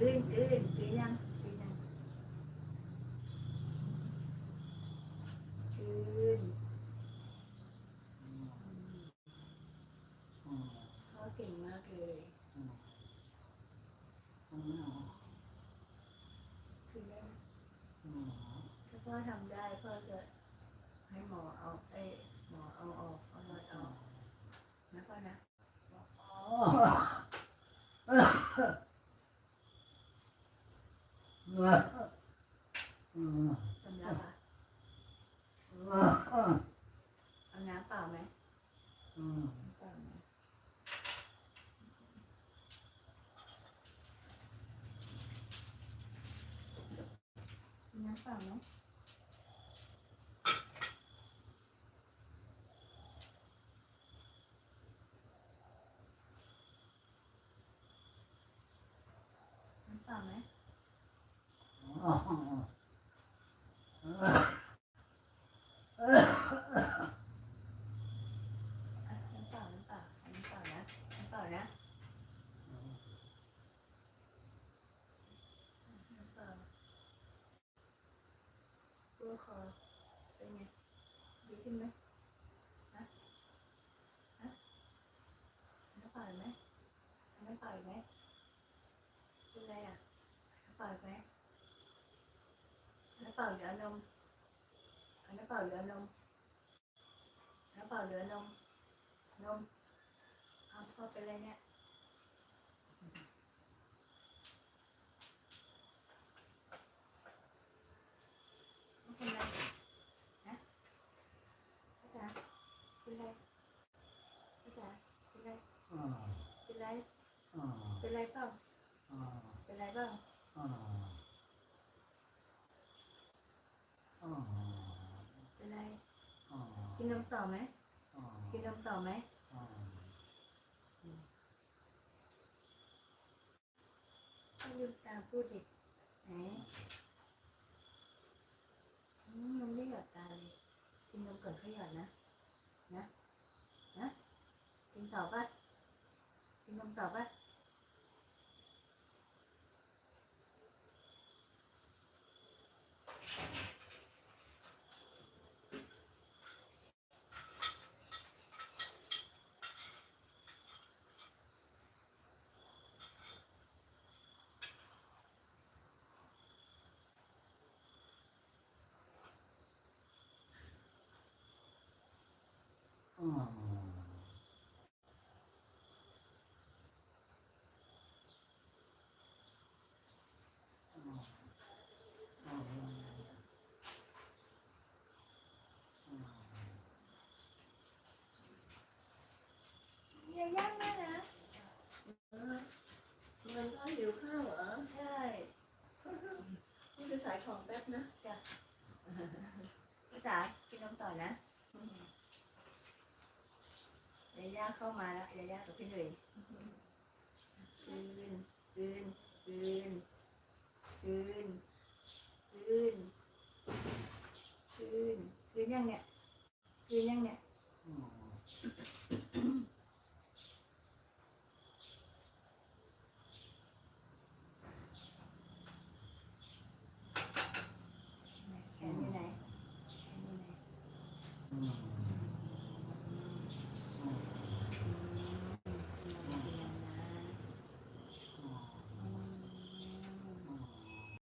คืนคืนคืนยังคืนยังคืนเขาเก่งมากเลยคือได้ไหมถ้าพ่อทำได้พ่อจะให้หมอเอาไอ้หมอเอาออกเอาหลอดออกนะพ่อนะสำลักอะ เอาน้ำเปล่าไหมน้ำเปล่าไหมน้ำเปล่าไหมน้ำเปล่าไหม อะน้ำเปล่าน้ำเปล่าอันน้ำเปล่านะน้ำเปล่านะน้ำเปล่าตัว คอเป็นไงดีขึ้นไหมฮะฮะน้ำเปล่อีกไหมเอาน้ำเปล่อีกไหมเป็นไรอะน้ำเปล่อีกไหมน้ำเปล่าเหลือนมเอาน้ำเปล่าเหลือนมน้ำเปล่าเหลือนมนมเอาพ่อไปเลยเนี่ยไม่เป็นไรนะพ่อจ๋า เป็นไรพ่อจ๋าเป็นไรเป็นไรเป็นไรเปล่าเป็นไรบ้างเป็นไรกินนมต่อไหมกินนมต่อไหมต้องลืมตาพูดดิไหนอืมมันไม่หยอดตาเลยกินนมก่อนค่อยหยอดนะ นะนะกินต่อป อย่าย่างแม่นะมันก็หิวข้าวเหรอใช่นี่ไปขายของแป๊บนะพี่จ๋ากินนมต่อนะาย่าเข้ามาแล้วยาย่ากับพี่หนุ่ยคืนคืนคืนคืนคืนคืนคืนยังเนี่ยคืนยังเนี่ยแขนอยู่ไหนแขนอยู่ไหน